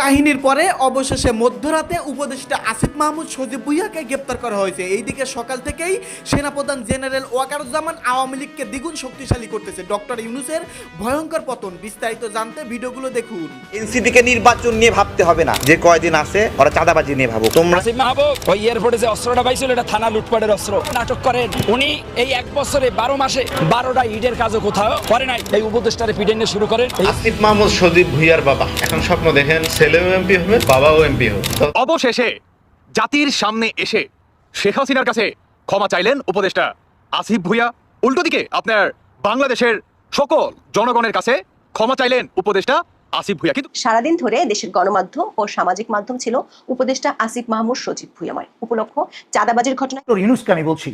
কাহিনীর পরে অবশেষে মধ্যরাতে উপদেষ্টা আসিফ মাহমুদ সজীব ভুইয়াকে গ্রেপ্তার করা হয়েছে। এইদিকে সকাল থেকেই সেনাপ্রধান জেনারেল ওয়াকারুজ্জামান আওয়ামী লীগকে দ্বিগুণ শক্তিশালী করতেছে ডক্টর ইউনুসের ভয়ঙ্কর পতন। বিস্তারিত জানতে ভিডিওগুলো দেখুন। এনসিপিকে নির্বাচন নিয়ে ভাবতে হবে না। যে কয়দিন আছে ওরা চাঁদাবাজি নিয়ে ভাবো তোমরা আসিফ মাহবুব ওই এয়ারপোর্টে যে অস্ত্রটা পাইছিল এটা থানা লুটপাটের অস্ত্র। নাটক করেন। উনি এই এক বছরে বারো মাসে বারোটা ইটের কাজও কোথাও করে নাই। এই উপদেষ্টারে পিটাইনে শুরু করেন। আসিফ মাহমুদ সজীব ভুইয়ার বাবা। এখন স্বপ্ন দেখেন ছেলেও এমপি হবে বাবাও এমপি হবে। অবশেষে জাতির সামনে এসে শেখ হাসিনার কাছে ক্ষমা চাইলেন উপদেষ্টা আসিফ ভুইয়া। উল্টো দিকে আপনার বাংলাদেশের সকল জনগণের কাছে ক্ষমা চাইলেন উপদেষ্টা আসিফ ভুইয়া। কিন্তু সারাদিন ধরে দেশের গণমাধ্যম ও সামাজিক মাধ্যম ছিল উপদেষ্টা আসিফ মাহমুদ সজীব ভুইয়াময় উপলক্ষ চাঁদাবাজির ঘটনা ইউনুসকে আমি বলছি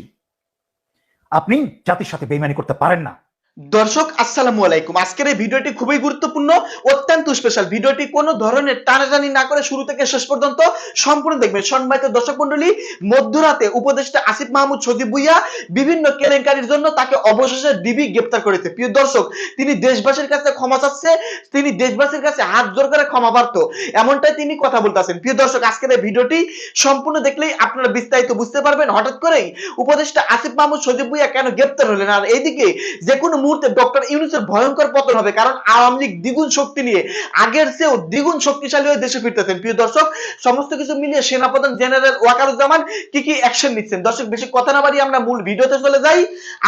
আপনি জাতির সাথে বেইমানি করতে পারেন না। দর্শক, আসসালামু আলাইকুম। আজকের এই ভিডিওটি খুবই গুরুত্বপূর্ণ, অত্যন্ত স্পেশাল ভিডিওটি কোনো ধরনের টানাটানি না করে শুরু থেকে শেষ পর্যন্ত সম্পূর্ণ দেখবেন। সম্মানিত দর্শক মন্ডলী মধ্যরাতে উপদেষ্টা আসিফ মাহমুদ, সজীব ভুইয়া বিভিন্ন কেলেঙ্কারির জন্য তাকে অবশেষে ডিবি গ্রেপ্তার করেছে। প্রিয় দর্শক, তিনি দেশবাসীর কাছে ক্ষমা চাচ্ছে, তিনি দেশবাসীর কাছে হাত জোর করে ক্ষমা প্রার্থ। এমনটাই তিনি কথা বলতেছেন। প্রিয় দর্শক, আজকের এই ভিডিওটি সম্পূর্ণ দেখলেই আপনারা বিস্তারিত বুঝতে পারবেন। হঠাৎ করেই উপদেষ্টা আসিফ মাহমুদ, সজীব ভুইয়া কেন গ্রেপ্তার হলেন? আর এইদিকে যে কোনো মুহূর্তে ডক্টর ইউনুসের ভয়ঙ্কর পতন হবে, কারণ আওয়ামী লীগ দ্বিগুণ শক্তি নিয়ে, আগের চেয়েও দ্বিগুণ শক্তিশালী হয়ে দেশে ফিরতেছেন। প্রিয় দর্শক, সমস্ত কিছু মিলিয়ে সেনাপ্রধান জেনারেল ওয়াকারুজ্জামান কি কি অ্যাকশন নিচ্ছেন? দর্শক, বেশি কথা না বাড়িয়ে আমরা মূল ভিডিওতে চলে যাই।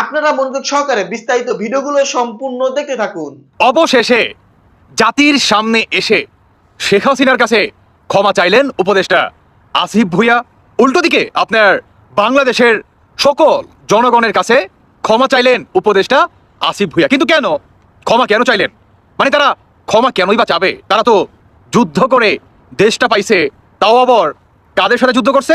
আপনারা মনোযোগ সহকারে বিস্তারিত ভিডিওগুলো সম্পূর্ণ দেখতে থাকুন। অবশেষে জাতির সামনে এসে শেখ হাসিনার কাছে ক্ষমা চাইলেন উপদেষ্টা আসিফ ভুইয়া। উল্টো দিকে আপনার বাংলাদেশের সকল জনগণের কাছে ক্ষমা চাইলেন উপদেষ্টা আসিফ ভুইয়া। কিন্তু কেন? ক্ষমা কেন চাইলেন? মানে তারা ক্ষমা কেনই বা চাবে? তারা তো যুদ্ধ করে দেশটা পাইছে। তাও আবার কাদের সাথে যুদ্ধ করছে?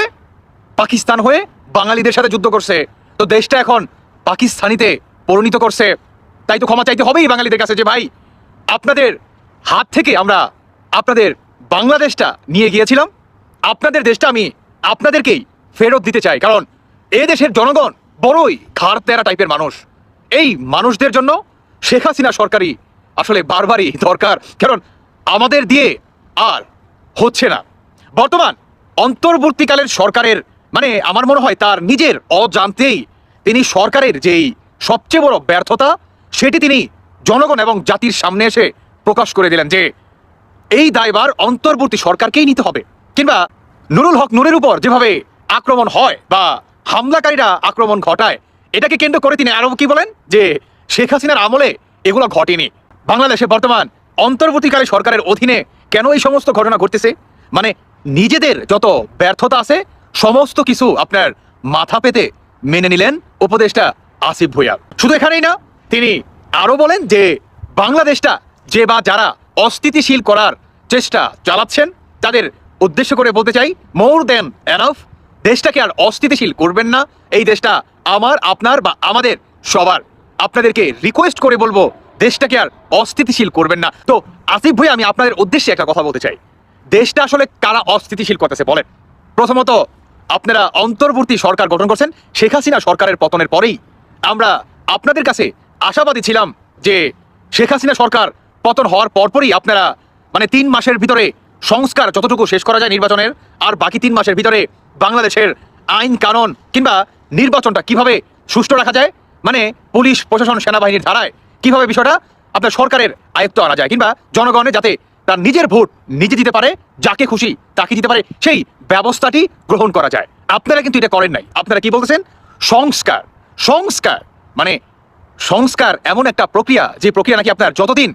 পাকিস্তান হয়ে বাঙালিদের সাথে যুদ্ধ করছে। তো দেশটা এখন পাকিস্তানিতে পরিণত করছে। তাই তো ক্ষমা চাইতে হবেই বাঙালিদের কাছে যে, ভাই, আপনাদের হাত থেকে আমরা আপনাদের বাংলাদেশটা নিয়ে গিয়েছিলাম। আপনাদের দেশটা আমি আপনাদেরকেই ফেরত দিতে চাই। কারণ এ দেশের জনগণ বড়ই ঘাড় তেরা টাইপের মানুষ। এই মানুষদের জন্য শেখ হাসিনা সরকারই আসলে বারবারই দরকার। কারণ আমাদের দিয়ে আর হচ্ছে না। বর্তমান অন্তর্বর্তীকালের সরকারের মানে আমার মনে হয় তার নিজের অজান্তেই তিনি সরকারের যেই সবচেয়ে বড় ব্যর্থতা, সেটি তিনি জনগণ এবং জাতির সামনে এসে প্রকাশ করে দিলেন যে এই দায়বার অন্তর্বর্তী সরকারকেই নিতে হবে। কিংবা নুরুল হক নুরের উপর যেভাবে আক্রমণ হয় বা হামলাকারীরা আক্রমণ ঘটায় এটাকে কেন্দ্র করে তিনি আরও কি বলেন? যে শেখ হাসিনার আমলে এগুলো ঘটেনি। বাংলাদেশে বর্তমান অন্তর্বর্তীকালে সরকারের অধীনে কেন এই সমস্ত ঘটনা ঘটতেছে? মানে নিজেদের যত ব্যর্থতা আছে, সমস্ত কিছু আপনার মাথা পেতে মেনে নিলেন উপদেষ্টা আসিফ ভুইয়া। শুধু এখানেই না, তিনি আরও বলেন যে বাংলাদেশটা যে বা যারা অস্থিতিশীল করার চেষ্টা চালাচ্ছেন, তাদের উদ্দেশ্য করে বলতে চাই মোর দেন এনাফ দেশটাকে আর অস্থিতিশীল করবেন না। এই দেশটা আমার, আপনার বা আমাদের সবার। আপনাদেরকে রিকোয়েস্ট করে বলব, দেশটাকে আর অস্থিতিশীল করবেন না। তো, আসিফ ভাই, আমি আপনাদের উদ্দেশ্যে একটা কথা বলতে চাই। দেশটা আসলে কারা অস্থিতিশীল করতেছে, বলেন। প্রথমত, আপনারা অন্তর্বর্তী সরকার গঠন করছেন, শেখ হাসিনা সরকারের পতনের পরেই। আমরা আপনাদের কাছে আশাবাদী ছিলাম যে শেখ হাসিনা সরকার পতন হওয়ার পরপরই আপনারা মানে তিন মাসের ভিতরে সংস্কার যতটুকু শেষ করা যায় নির্বাচনের, আর বাকি তিন মাসের ভিতরে বাংলাদেশের আইন কানুন কিংবা নির্বাচনটা কীভাবে সুষ্ঠু রাখা যায়? মানে পুলিশ, প্রশাসন, সেনাবাহিনীর ধারায় কীভাবে বিষয়টা আপনার সরকারের আয়ত্ত আনা যায় কিংবা জনগণের যাতে তার নিজের ভোট নিজে দিতে পারে, যাকে খুশি তাকে দিতে পারে, সেই ব্যবস্থাটি গ্রহণ করা যায়। আপনারা কিন্তু এটা করেন নাই। আপনারা কি বলতেছেন? সংস্কার সংস্কার মানে সংস্কার এমন একটা প্রক্রিয়া, যে প্রক্রিয়া নাকি আপনার যতদিন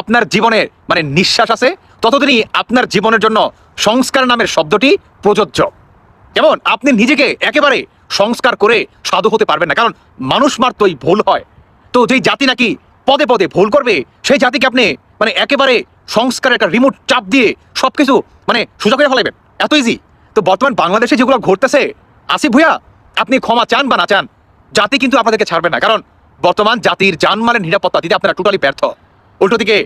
আপনার জীবনের মানে নিঃশ্বাস আছে, ততদিনই আপনার জীবনের জন্য সংস্কার নামের শব্দটি প্রযোজ্য। যেমন আপনি নিজেকে একেবারে সংস্কার করে সাধু হতে পারবেন না। কারণ মানুষ মাত্রই ভুল হয়। তো যেই জাতি নাকি পদে পদে ভুল করবে, সেই জাতিকে আপনি মানে একেবারে সংস্কারের একটা রিমোট চাপ দিয়ে সব কিছু মানে সোজা করে ফেলাবেন এত ইজি তো বর্তমান বাংলাদেশে যেগুলো ঘটতেছে আসিফ ভুইয়া আপনি ক্ষমা চান বা না চান, জাতি কিন্তু আপনাদেরকে ছাড়বে না। কারণ বর্তমান জাতির জানমালের নিরাপত্তা দিতে আপনারা টোটালি ব্যর্থ। উল্টো দিকে,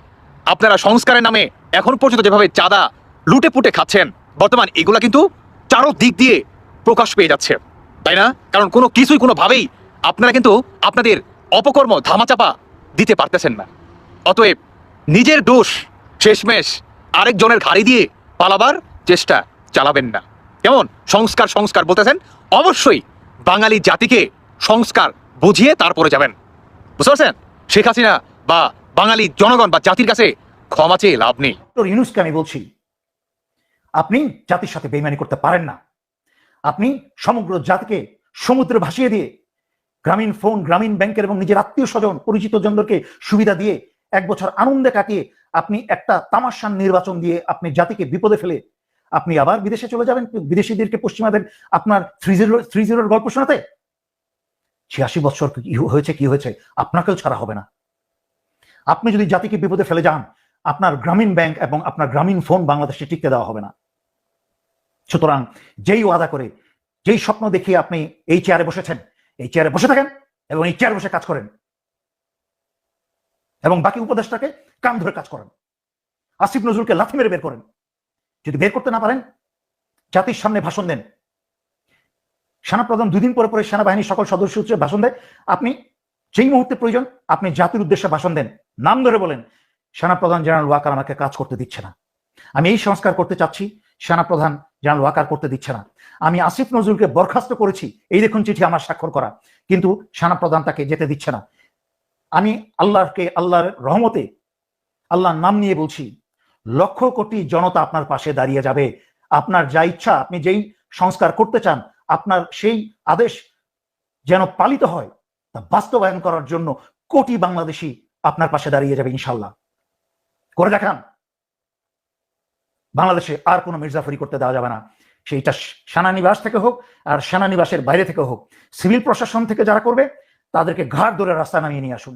আপনারা সংস্কারের নামে এখন পর্যন্ত যেভাবে চাঁদা লুটে পুটে খাচ্ছেন, বর্তমান এগুলা কিন্তু চারো দিক দিয়ে প্রকাশ পেয়ে যাচ্ছে। তাই না? কারণ কোনো কিছুই কোনোভাবেই আপনারা কিন্তু আপনাদের অপকর্ম ধামাচাপা দিতে পারতেছেন না। অতএব নিজের দোষ শেষমেশ আরেকজনের ঘাড়ি দিয়ে পালাবার চেষ্টা চালাবেন না। কেমন? সংস্কার সংস্কার বলতেছেন। অবশ্যই বাঙালি জাতিকে সংস্কার বুঝিয়ে তারপরে যাবেন। বুঝতে পারছেন? শেখ হাসিনা বা বাঙালি জনগণ বা জাতির কাছে ক্ষমা চেয়ে লাভ নেই। আমি বলছি আপনি জাতির সাথে বেইমানি করতে পারেন না। আপনি সমগ্র জাতিকে সমুদ্রে ভাসিয়ে দিয়ে গ্রামীণ ফোন, গ্রামীণ ব্যাংকের এবং নিজের আত্মীয় স্বজন, পরিচিত জনদেরকে সুবিধা দিয়ে এক বছর আনন্দে কাটিয়ে আপনি একটা তামাশান নির্বাচন দিয়ে আপনি জাতিকে বিপদে ফেলে আপনি আবার বিদেশে চলে যাবেন। বিদেশিদেরকে পশ্চিমাদের আপনার থ্রি জিরো, থ্রি গল্প শোনাতে। ছিয়াশি বছর হয়েছে, কি হয়েছে আপনাকেও ছাড়া হবে না। আপনি যদি জাতিকে বিপদে ফেলে যান, আপনার গ্রামীণ ব্যাংক এবং আপনার গ্রামীণ ফোন বাংলাদেশে টিকতে দেওয়া হবে না। সুতরাং যেই ওয়াদা করে, যেই স্বপ্ন দেখিয়ে আপনি এই চেয়ারে বসেছেন, এই চেয়ারে বসে থাকেন এবং এই চেয়ারে বসে কাজ করেন। এবং বাকি উপদেশটাকে কান ধরে কাজ করেন। আসিফ নজরুলকে লাথি মেরে বের করেন। যদি বের করতে না পারেন, জাতির সামনে ভাষণ দেন। সেনাপ্রধান দুদিন পরে পরে সেনাবাহিনীর সকল সদস্য হচ্ছে ভাষণ দেয়। আপনি যেই মুহূর্তে প্রয়োজন, আপনি জাতির উদ্দেশ্যে ভাষণ দেন। নাম ধরে বলেন, সেনাপ্রধান জেনারেল ওয়াকার আমাকে কাজ করতে দিচ্ছে না। আমি এই সংস্কার করতে চাচ্ছি, সেনাপ্রধান জেনারেল ওয়াকার করতে দিচ্ছে না। আমি আসিফ নজরুলকে বরখাস্ত করেছি, এই দেখুন চিঠি আমার স্বাক্ষর করা। কিন্তু সেনাপ্রধান তাকে যেতে দিচ্ছে না। আমি আল্লাহকে, আল্লাহর রহমতে, আল্লাহর নাম নিয়ে বলছি, লক্ষ কোটি জনতা আপনার পাশে দাঁড়িয়ে যাবে। আপনার যা ইচ্ছা, আপনি যেই সংস্কার করতে চান, আপনার সেই আদেশ যেন পালিত হয়, তা বাস্তবায়ন করার জন্য কোটি বাংলাদেশি আপনার পাশে দাঁড়িয়ে যাবে ইনশাল্লাহ। করে দেখান। বাংলাদেশে আর কোনো মির্জাফরি করতে দেওয়া যাবে না। সেইটা সেনানিবাস থেকে হোক আর সেনানিবাসের বাইরে থেকে হোক, সিভিল প্রশাসন থেকে যারা করবে, তাদেরকে ঘাট ধরে রাস্তা নামিয়ে নিয়ে আসুন।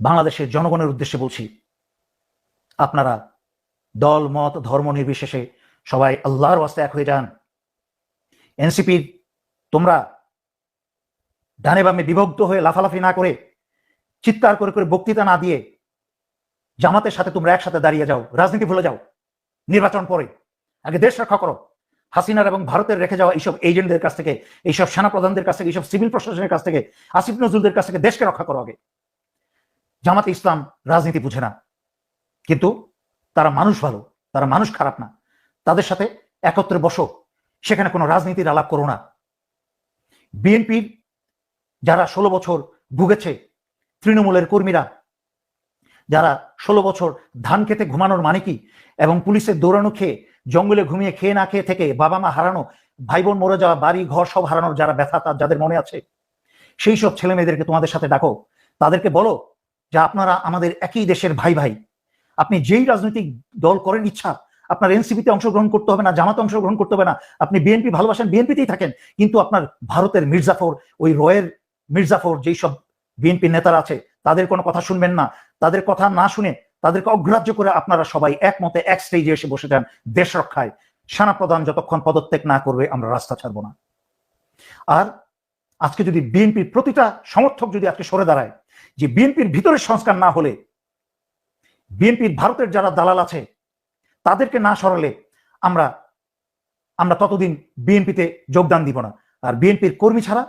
বাংলাদেশের জনগণের উদ্দেশ্যে বলছি, আপনারা দল, মত, ধর্ম নির্বিশেষে সবাই আল্লাহর ওয়াস্তে এক হয়ে যান। এনসিপির তোমরা ডানে বামে বিভক্ত হয়ে লাফালাফি না করে, চিৎকার করে করে বক্তৃতা না দিয়ে জামাতের সাথে তোমরা একসাথে দাঁড়িয়ে যাও, রাজনীতি ভুলে যাও, নির্বাচন পরে। আগে দেশ রক্ষা করো। হাসিনার এবং ভারতের রেখে যাওয়া এইসব এজেন্টদের কাছ থেকে, এইসব সেনাপ্রধানদের কাছ থেকে, এইসব সিভিল প্রশাসনের কাছ থেকে, আসিফ নজরুলদের কাছ থেকে দেশকে রক্ষা করো আগে। জামাতে ইসলাম রাজনীতি বুঝে না। কিন্তু তারা মানুষ ভালো, তারা মানুষ খারাপ না। তাদের সাথে একত্রে বসো, সেখানে কোনো রাজনীতির আলাপ করো না। বিএনপির যারা ষোলো বছর ভুগেছে, তৃণমূলের কর্মীরা যারা ষোলো বছর ধান খেতে ঘুমানোর মানে কি? এবং পুলিশের দৌড়ানো খেয়ে, জঙ্গলে ঘুমিয়ে খেয়ে না খেয়ে থেকে বাবা মা হারানো ভাই বোন মরে যাওয়া, বাড়ি ঘর সব হারানোর যারা ব্যথা তার যাদের মনে আছে, সেই সব ছেলে মেয়েদেরকে তোমাদের সাথে ডাকো। তাদেরকে বলো যে আপনারা আমাদের একই দেশের ভাই ভাই। আপনি যেই রাজনৈতিক দল করেন ইচ্ছা, আপনার এনসিপিতে অংশগ্রহণ করতে হবে না, জামাতে অংশগ্রহণ করতে হবে না। আপনি বিএনপি ভালোবাসেন, বিএনপিতেই থাকেন, কিন্তু আপনার ভারতের মির্জাফর, ওই রয়ের মির্জাফর যেই সব বিএনপি নেতারা আছে তাদের কোনো কথা শুনবেন না, তাদের কথা না শুনে তাদেরকে অগ্রাহ্য করে আপনারা সবাই একমতে, এক স্টেজে এসে বসে যান দেশ রক্ষায়। সেনাপ্রধান যতক্ষণ পদত্যাগ না করবে, আমরা রাস্তা ছাড়বো না। আর আজকে যদি বিএনপির প্রতিটা সমর্থক যদি আজকে সরে দাঁড়ায়, যে বিএনপির ভিতরে সংস্কার না হলে, বিএনপির ভারতের যারা দালাল আছে, তাদেরকে না সরালে আমরা আমরা ততদিন বিএনপিতে যোগদান দিব না। আর বিএনপির কর্মী ছাড়া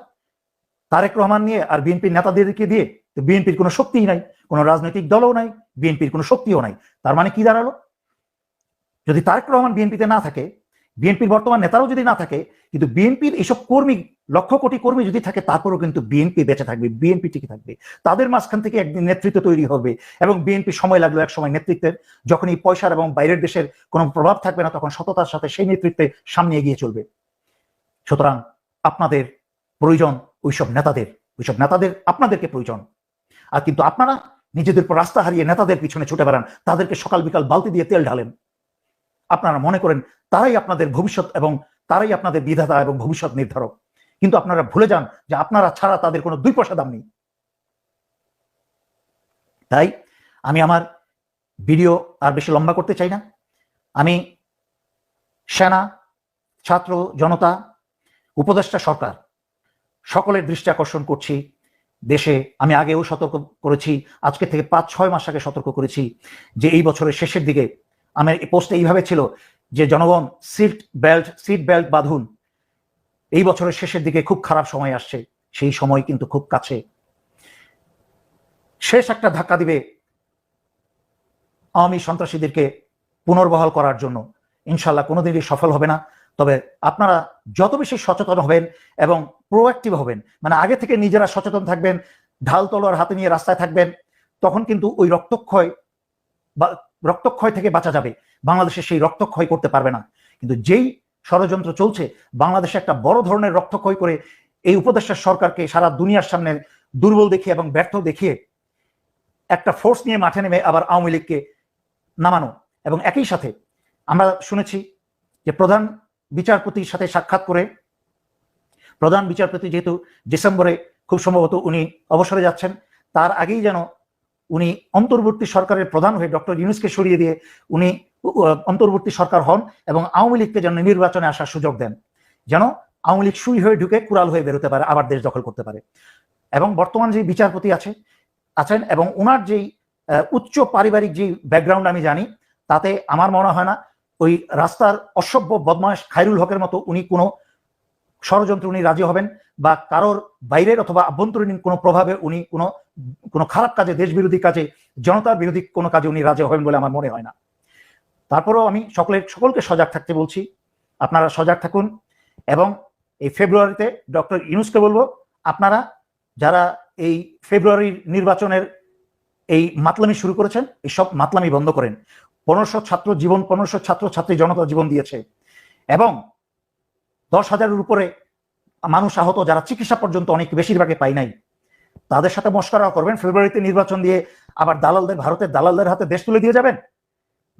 তারেক রহমান নিয়ে আর বিএনপির নেতাদেরকে দিয়ে তো বিএনপির কোনো শক্তিই নাই, কোনো রাজনৈতিক দলও নাই, বিএনপির কোনো শক্তিও নাই। তার মানে কি দাঁড়াল? যদি তারেক রহমান বিএনপিতে না থাকে, বিএনপির বর্তমান নেতারাও যদি না থাকে, কিন্তু বিএনপির এইসব কর্মী, লক্ষ কোটি কর্মী যদি থাকে, তারপরেও কিন্তু বিএনপি বেঁচে থাকবে, বিএনপি টিকে থাকবে। তাদের মাঝখান থেকে একদিন নেতৃত্ব তৈরি হবে এবং বিএনপি সময় লাগল এক সময় নেতৃত্বের। যখন এই পয়সার এবং বাইরের দেশের কোনো প্রভাব থাকবে না, তখন সততার সাথে সেই নেতৃত্বে সামনে এগিয়ে চলবে। সুতরাং আপনাদের প্রয়োজন ওইসব নেতাদের ওইসব নেতাদের আপনাদেরকে প্রয়োজন। আর কিন্তু আপনারা নিজেদের উপর রাস্তা হারিয়ে নেতাদের পিছনে ছুটে বেড়ান, তাদেরকে সকাল বিকাল বালতি দিয়ে তেল ঢালেন। আপনারা মনে করেন তারাই আপনাদের ভবিষ্যৎ এবং তারাই আপনাদের বিধাতা এবং ভবিষ্যৎ নির্ধারক। কিন্তু আপনারা ভুলে যান যে আপনারা ছাড়া তাদের কোনো দুই পয়সা দাম নেই। তাই আমি আমার ভিডিও আর বেশি লম্বা করতে চাই না। আমি সেনা, ছাত্র, জনতা, উপদেষ্টা, সরকার, সকলের দৃষ্টি আকর্ষণ করছি। দেশে আমি আগেও সতর্ক করেছি, আজকে থেকে পাঁচ, ছয় মাস আগে সতর্ক করেছি যে এই বছরের শেষের দিকে আমার পোস্টে এইভাবে ছিল যে জনগণ সিট বেল্ট সিট বেল্ট বাঁধুন। এই বছরের শেষের দিকে খুব খারাপ সময় আসছে, সেই সময় কিন্তু খুব কাছে। শেষ একটা ধাক্কা দিবে আওয়ামী সন্ত্রাসীদেরকে পুনর্বহাল করার জন্য। ইনশাল্লাহ কোনোদিনই সফল হবে না। তবে আপনারা যত বেশি সচেতন হবেন এবং প্রোয়াক্টিভ হবেন মানে আগে থেকে নিজেরা সচেতন থাকবেন, ঢাল তলোয়ার হাতে নিয়ে রাস্তায় থাকবেন, তখন কিন্তু ওই রক্তক্ষয় বা রক্তক্ষয় থেকে বাঁচা যাবে। বাংলাদেশে সেই রক্তক্ষয় করতে পারবে না। কিন্তু যেই ষড়যন্ত্র চলছে, বাংলাদেশে একটা বড় ধরনের রক্তক্ষয় করে এই উপদেষ্টা সরকারকে সারা দুনিয়ার সামনে দুর্বল দেখিয়ে এবং ব্যর্থ দেখিয়ে একটা ফোর্স নিয়ে মাঠে নেমে আবার আওয়ামী লীগকে নামানো। এবং একই সাথে আমরা শুনেছি যে প্রধান বিচারপতির সাথে সাক্ষাৎ করে প্রধান বিচারপতি যেহেতু ডিসেম্বরে খুব সম্ভবত উনি অবসরে যাচ্ছেন, তার আগেই যেন উনি অন্তর্বর্তী সরকারের প্রধান হয়ে ডক্টর ইউনুসকে সরিয়ে দিয়ে উনি অন্তর্বর্তী সরকার হন এবং আওয়ামী লীগকে যেন নির্বাচনে আসার সুযোগ দেন, যেন আওয়ামী লীগ সুই হয়ে ঢুকে কুড়াল হয়ে বেরোতে পারে, আবার দেশ দখল করতে পারে। এবং বর্তমান যে বিচারপতি আছে, আছেন এবং ওনার যেই উচ্চ পারিবারিক যে ব্যাকগ্রাউন্ড আমি জানি, তাতে আমার মনে হয় না ওই রাস্তার অসভ্য বদমাশ খায়রুল হকের মতো উনি কোনো ষড়যন্ত্র উনি রাজি হবেন বা কারোর বাইরের অথবা আভ্যন্তরীণ কোনো প্রভাবে উনি কোনো কোনো খারাপ কাজে দেশ বিরোধী কাজে, জনতার বিরোধী কোনো কাজে উনি রাজি হবেন বলে আমার মনে হয় না। তারপরেও আমি সকলের, সকলকে সজাগ থাকতে বলছি, আপনারা সজাগ থাকুন এবং এই ফেব্রুয়ারিতে ডক্টর ইউনুসকে বলব, আপনারা যারা এই ফেব্রুয়ারির নির্বাচনের এই মাতলামি শুরু করেছেন, এই সব মাতলামি বন্ধ করেন। পনেরোশো ছাত্র জীবন, পনেরোশো ছাত্র ছাত্রী জনতা জীবন দিয়েছে। এবং দশ হাজারের উপরে মানুষ আহত, যারা চিকিৎসা পর্যন্ত অনেক বেশিরভাগে পাই নাই। তাদের সাথে মস্করা করবেন, ফেব্রুয়ারিতে নির্বাচন দিয়ে আবার দালালদের, ভারতের দালালদের হাতে দেশ তুলে দিয়ে যাবেন?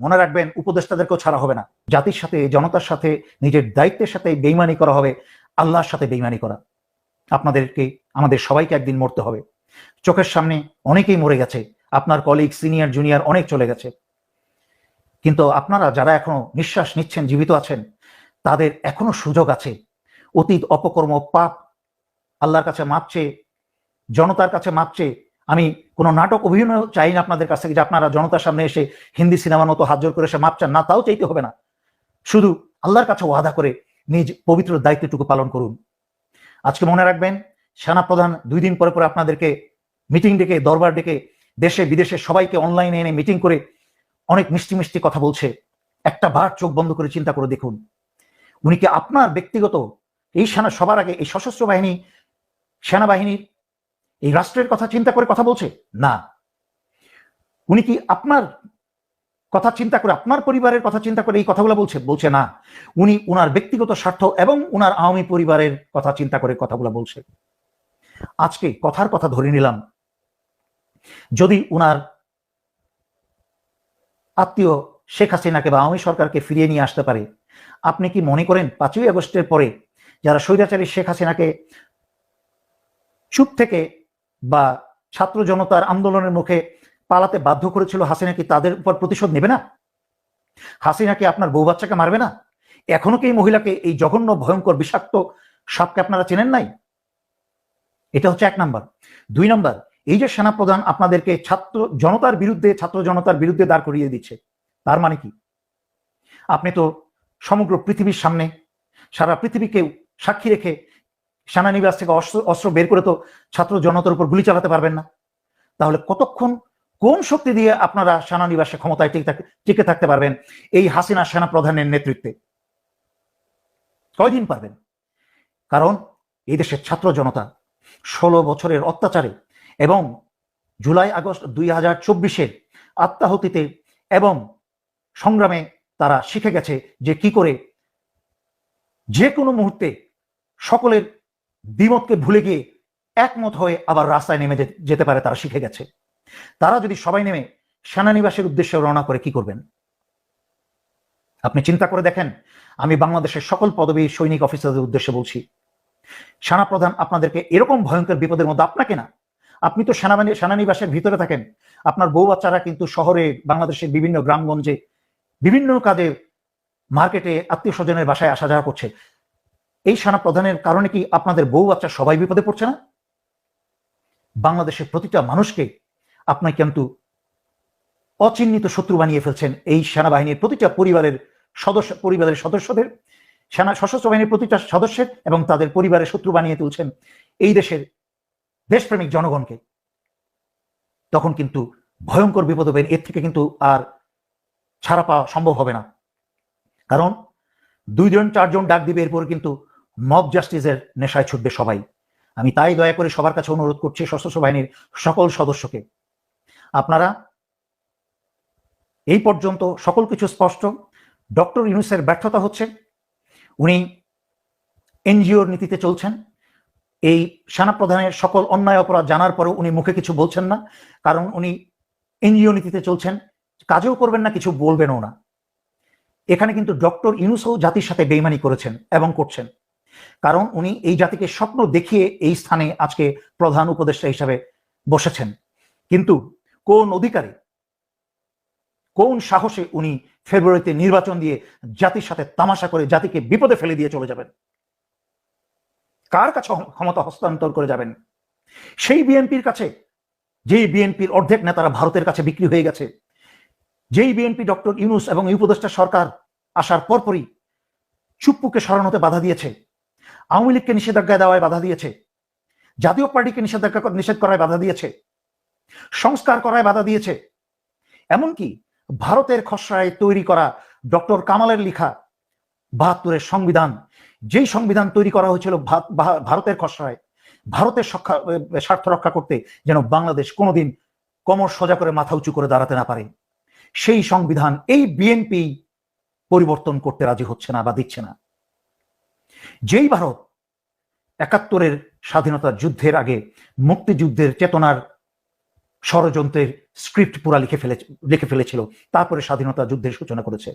মনে রাখবেন, উপদেষ্টাদেরকেও ছাড়া হবে না। জাতির সাথে, জনতার সাথে, নিজের দায়িত্বের সাথে বেইমানি করা হবে, আল্লাহর সাথে বেইমানি করা। আপনাদেরকে, আমাদের সবাইকে একদিন মরতে হবে। চোখের সামনে অনেকেই মরে গেছে। আপনার কলিগ সিনিয়র জুনিয়র অনেক চলে গেছে। কিন্তু আপনারা যারা এখনও নিঃশ্বাস নিচ্ছেন, জীবিত আছেন, তাদের এখনও সুযোগ আছে। অতীত অপকর্ম, পাপ আল্লাহর কাছে মাপছে জনতার কাছে মাপছে আমি কোনো নাটক, অভিনয় চাই না আপনাদের কাছ থেকে যে আপনারা জনতার সামনে এসে হিন্দি সিনেমার মতো হাত করে এসে মাপ চান। না, তাও চাইতে হবে না। শুধু আল্লাহর কাছে ওয়াদা করে নিজ পবিত্র দায়িত্বটুকু পালন করুন। আজকে মনে রাখবেন, সেনাপ্রধান দুই দিন পরে পরে আপনাদেরকে মিটিং ডেকে, দরবার ডেকে দেশে বিদেশে সবাইকে অনলাইনে এনে মিটিং করে অনেক মিষ্টি মিষ্টি কথা বলছে। একটা বার চোখ বন্ধ করে চিন্তা করে দেখুন। উনি কি আপনার ব্যক্তিগত এই সেনা সবার আগে এই সশস্ত্র বাহিনী, সেনাবাহিনীর এই রাষ্ট্রের কথা চিন্তা করে কথা বলছে? না। উনি কি আপনার কথা চিন্তা করে, আপনার পরিবারের কথা চিন্তা করে এই কথাগুলো বলছে? বলছে না। উনি উনার ব্যক্তিগত স্বার্থ এবং উনার আওয়ামী পরিবারের কথা চিন্তা করে কথাগুলো বলছে। আজকে কথার কথা ধরে নিলাম। যদি উনার আত্মীয় শেখ হাসিনাকে বা আওয়ামী সরকারকে ফিরিয়ে নিয়ে আসতে পারে। আপনি কি মনে করেন পাঁচই আগস্টের পরে যারা স্বৈরাচারী শেখ হাসিনাকে চুপ থেকে বা ছাত্র জনতার আন্দোলনের মুখে পালাতে বাধ্য করেছিল, হাসিনা কি তাদের উপর প্রতিশোধ নেবে না? হাসিনা কি আপনার বউ বাচ্চাকে মারবে না? এখনও কি এই মহিলাকে এই জঘন্য, ভয়ঙ্কর, বিষাক্ত সাপকে আপনারা চেনেন নাই? এটা হচ্ছে এক নাম্বার। দুই নাম্বার এই যে সেনাপ্রধান আপনাদেরকে ছাত্র জনতার বিরুদ্ধে, ছাত্র জনতার বিরুদ্ধে দাঁড় করিয়ে দিচ্ছে, তার মানে কি? আপনি তো সমগ্র পৃথিবীর সামনে, সারা পৃথিবীকে সাক্ষী রেখে সেনানিবাস থেকে অস্ত্র অস্ত্র বের করে তো ছাত্র জনতার উপর গুলি চালাতে পারবেন না। তাহলে কতক্ষণ, কোন শক্তি দিয়ে আপনারা সেনানিবাসে ক্ষমতায় টিকে থাকতে পারবেন এই হাসিনা সেনা প্রধানের নেতৃত্বে? কয়দিন পারবেন? কারণ এই দেশের ছাত্র জনতা ষোলো বছরের অত্যাচারে এবং জুলাই আগস্ট দুই হাজার চব্বিশের আত্মাহুতিতে এবং সংগ্রামে তারা শিখে গেছে যে কি করে যে কোনো মুহূর্তে সকলের দ্বিমতকে ভুলে গিয়ে একমত হয়ে আবার রাস্তায় নেমে যেতে পারে তারা শিখে গেছে। তারা যদি সবাই নেমে সেনানিবাসের উদ্দেশ্যে রওনা করে কি করবেন? আপনি চিন্তা করে দেখেন, আমি বাংলাদেশের সকল পদবী সৈনিক অফিসারদের উদ্দেশ্যে বলছি, সেনাপ্রধান আপনাদেরকে এরকম ভয়ঙ্কর বিপদের মধ্যে আপনাকে না আপনি তো সেনাবাহিনী সেনানিবাসের ভিতরে থাকেন। আপনার বউ বাচ্চারা কিন্তু শহরে, বাংলাদেশের বিভিন্ন গ্রামগঞ্জে বিভিন্ন কাজে মার্কেটে আত্মীয় স্বজনের বাসায় আসা যাওয়া করছে। এই সেনা প্রধানের কারণে কি আপনাদের বউ বাচ্চা সবাই বিপদে পড়ছে না? বাংলাদেশের প্রতিটা মানুষকে আপনি কিন্তু অচিহ্নিত শত্রু বানিয়ে ফেলছেন এই সেনাবাহিনীর প্রতিটা পরিবারের সদস্য পরিবারের সদস্যদের। সেনা সশস্ত্র বাহিনীর প্রতিটা সদস্যের এবং তাদের পরিবারের শত্রু বানিয়ে তুলছেন এই দেশের দেশপ্রেমিক জনগণকে, তখন কিন্তু ভয়ঙ্কর বিপদ হবেন এর থেকে কিন্তু আর ছাড়া পাওয়া সম্ভব হবে না। কারণ দুইজন, চারজন ডাক দিবে, এরপর কিন্তু মব জাস্টিসের নেশায় ছুটবে সবাই। আমি তাই দয়া করে সবার কাছে অনুরোধ করছি সশস্ত্র বাহিনীর সকল সদস্যকে। আপনারা এই পর্যন্ত সকল কিছু স্পষ্ট। ডক্টর ইউনুসের ব্যর্থতা হচ্ছে। উনি এনজিওর নীতিতে চলছেন। এই সেনাপ্রধানের সকল অন্যায় অপরাধ জানার পরেও উনি মুখে কিছু বলছেন না, কারণ উনি এনজিও নীতিতে চলছেন, কাজেও করবেন না, কিছু বলবেনও না। এখানে কিন্তু ডক্টর ইউনুসও জাতির সাথে বেইমানি করেছেন এবং করছেন, কারণ উনি এই জাতিকে স্বপ্ন দেখিয়ে এই স্থানে আজকে প্রধান উপদেষ্টা হিসাবে বসেছেন। কিন্তু কোন অধিকারে, কোন সাহসে উনি ফেব্রুয়ারিতে নির্বাচন দিয়ে জাতির সাথে তামাশা করে জাতিকে বিপদে ফেলে দিয়ে চলে যাবেন? কার কাছে ক্ষমতা হস্তান্তর করে যাবেন? সেই বিএনপির কাছে, যেই বিএনপির অর্ধেক নেতারা ভারতের কাছে বিক্রি হয়ে গেছে, যেই বিএনপি ডক্টর ইউনুস এবং উপদেষ্টা সরকার আসার পরপরই চুপ্পুকে স্মরণ হতে বাধা দিয়েছে, আওয়ামী লীগকে নিষেধাজ্ঞা দেওয়ায় বাধা দিয়েছে, জাতীয় পার্টিকে নিষেধাজ্ঞা নিষেধ করায় বাধা দিয়েছে, সংস্কার করায় বাধা দিয়েছে, এমনকি ভারতের খসড়ায় তৈরি করা ডক্টর কামালের লিখা বাহাত্তরের সংবিধান যেই সংবিধান তৈরি করা হয়েছিল ভারতের খসড়ায়, ভারতের স্বার্থ রক্ষা করতে যেন বাংলাদেশ কোনোদিন কমর সোজা করে মাথা উঁচু করে দাঁড়াতে না পারে, সেই সংবিধান এই বিএনপি পরিবর্তন করতে রাজি হচ্ছে না বা দিচ্ছে না। যেই ভারত একাত্তরের স্বাধীনতা যুদ্ধের আগে মুক্তিযুদ্ধের চেতনার ষড়যন্ত্রের স্ক্রিপ্ট পুরা লিখে ফেলে, লিখে ফেলেছিল, তারপরে স্বাধীনতা যুদ্ধের সূচনা করেছে।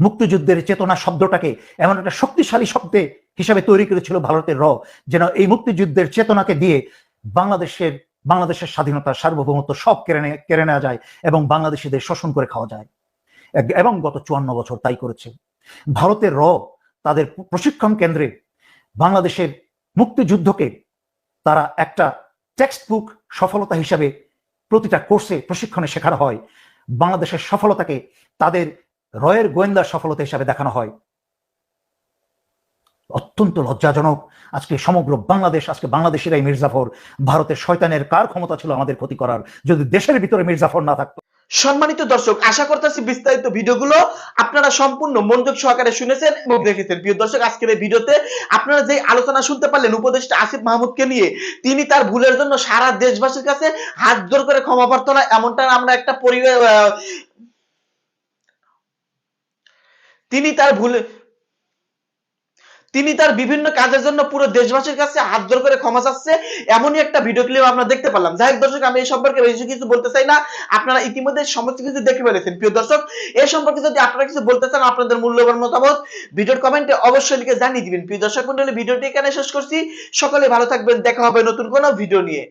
মুক্তিযুদ্ধের চেতনা শব্দটাকে এমন একটা শক্তিশালী শব্দে হিসাবে তৈরি করেছিল ভারতের র, যেন এই মুক্তিযুদ্ধের চেতনাকে দিয়ে বাংলাদেশের বাংলাদেশের স্বাধীনতা, সার্বভৌমত্ব সব কেড়ে কেড়ে নেওয়া যায় এবং বাংলাদেশিদের শোষণ করে খাওয়া যায়। এবং গত চুয়ান্ন বছর তাই করেছে। ভারতের র তাদের প্রশিক্ষণ কেন্দ্রে বাংলাদেশের মুক্তিযুদ্ধকে তারা একটা টেক্সট বুক সফলতা হিসাবে প্রতিটা কোর্সে প্রশিক্ষণে শেখানো হয়। বাংলাদেশের সফলতাকে তাদের রয়ের গোয়েন্দা সফলতা হিসাবে দেখানো হয়। অত্যন্ত লজ্জাজনক। আজকে সমগ্র বাংলাদেশ, আজকে বাংলাদেশেরাই মির্জাফর, ভারতের শয়তানের কার ক্ষমতা ছিল আমাদের ক্ষতি করার? যদি দেশের ভিতরে মির্জাফর না থাকতো। সম্মানিত দর্শক, আশা করতেছি বিস্তারিত ভিডিওগুলো আপনারা সম্পূর্ণ মনোযোগ সহকারে শুনেছেন এবং দেখেছেন। প্রিয় দর্শক, আজকের এই ভিডিওতে আপনারা যে আলোচনা শুনতে পারলেন উপদেষ্টা আসিফ মাহমুদকে নিয়ে, তিনি তার ভুলের জন্য সারা দেশবাসীর কাছে হাত জোর করে ক্ষমা প্রার্থনা, এমনটা আমরা একটা পরিবার তিনি তার ভুলে, তিনি তার বিভিন্ন কাজের জন্য পুরো দেশবাসীর কাছে হাত জোর করে ক্ষমা চাচ্ছে, এমনই একটা ভিডিও ক্লিপ আমরা দেখতে পেলাম। যাই দর্শক, আমি এই সম্পর্কে বেশি কিছু বলতে চাই না। আপনারা ইতিমধ্যে সমস্ত কিছু দেখে ফেলেছেন। প্রিয় দর্শক, এই সম্পর্কে যদি আপনারা কিছু বলতে চান, আপনাদের মূল্যবান মতামত ভিডিওর কমেন্টে অবশ্যই লিখে জানিয়ে দিবেন। প্রিয় দর্শক মন্ডলী ভিডিওটি এখানে শেষ করছি। সকলে ভালো থাকবেন। দেখা হবে নতুন কোনো ভিডিও নিয়ে।